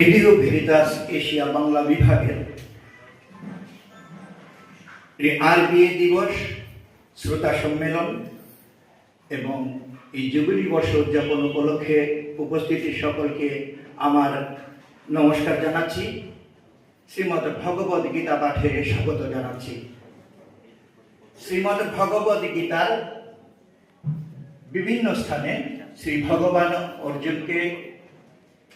Radio Asia Bangla বিভাগের RBA দিবস শ্রোতা সম্মেলন এবং এই জুবিলি বর্ষ উদযাপন উপলক্ষে উপস্থিতি সকলকে আমার নমস্কার জানাচ্ছি শ্রীমদ ভগবদ গীতা পাঠে স্বাগত জানাচ্ছি শ্রীমদ ভগবদ গীতার বিভিন্ন স্থানে শ্রী ভগবান অর্জুনকে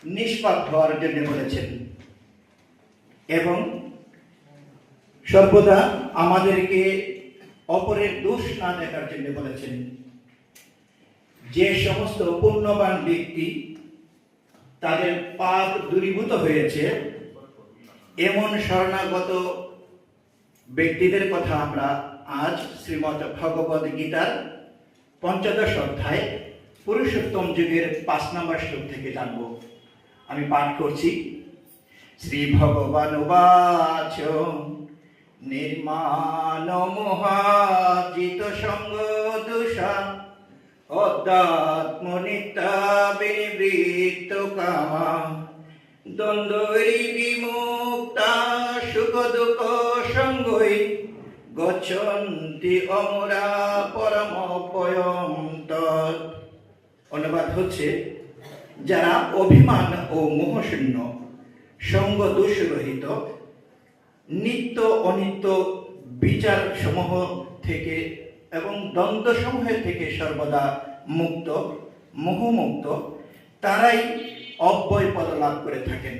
নিষ্পাপ হওয়ার জন্য বলেছেন। এবং সর্বদা আমাদেরকে অপরের দোষ না দেখার জন্য বলেছেন। যে সমস্ত পুণ্যবান ব্যক্তি তাদের পাপ দূরীভূত হয়েছে, এমন শরণাগত ব্যক্তিদের কথা আমরা আজ শ্রীমদ ভগবদ গীতার পঞ্চদশ অধ্যায় পুরুষোত্তম যুগের পাঁচ নম্বর শ্লোক থেকে জানব। আমি পাঠ করছি। শ্রী ভগবান বাচ নির্মাণ মহাজিত সঙ্গ দোষা অধ্যাত্মনিতা বিনিবৃত্ত কামা দ্বন্দ্বরি বিমুক্তা সুখ দুঃখ সঙ্গই, গচ্ছন্তি অমরা পরম পয়ম অনুবাদ হচ্ছে যারা অভিমান ও মোহশূন্য সঙ্গ দোষরহিত নিত্য অনিত্য বিচার সমূহ থেকে এবং দ্বন্দ্ব সমূহের থেকে সর্বদা মুক্ত, মোহমুক্ত, তারাই অব্যয় পদ লাভ করে থাকেন।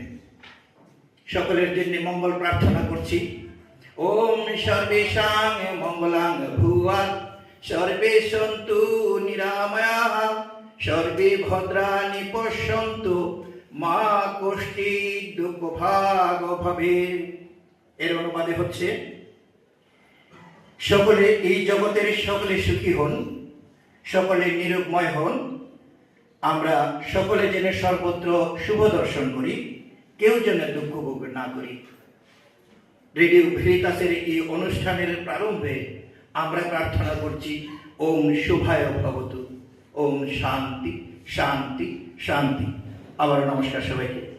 সকলের জন্য মঙ্গল প্রার্থনা করছি। ওম সর্বেশাং মঙ্গলাং ভুয়াৎ সর্বে সন্তু নিরাময়া। সর্বে ভদ্রাণি পশ্যন্তু, মা দুঃখ ভাগ ভবে। এর অনুবাদে হচ্ছে, সকলে এই জগতের সকলে সুখী হন, সকলে নিরূপময় হন, আমরা সকলে যেন সর্বত্র শুভ দর্শন করি, কেউ যেন দুঃখ ভোগ না করি। রেডিও ভেরিতাসের এই অনুষ্ঠানের প্রারম্ভে আমরা প্রার্থনা করছি, ওম শুভায় ভবতু। ওম শান্তি শান্তি শান্তি। আবার নমস্কার সবাইকে।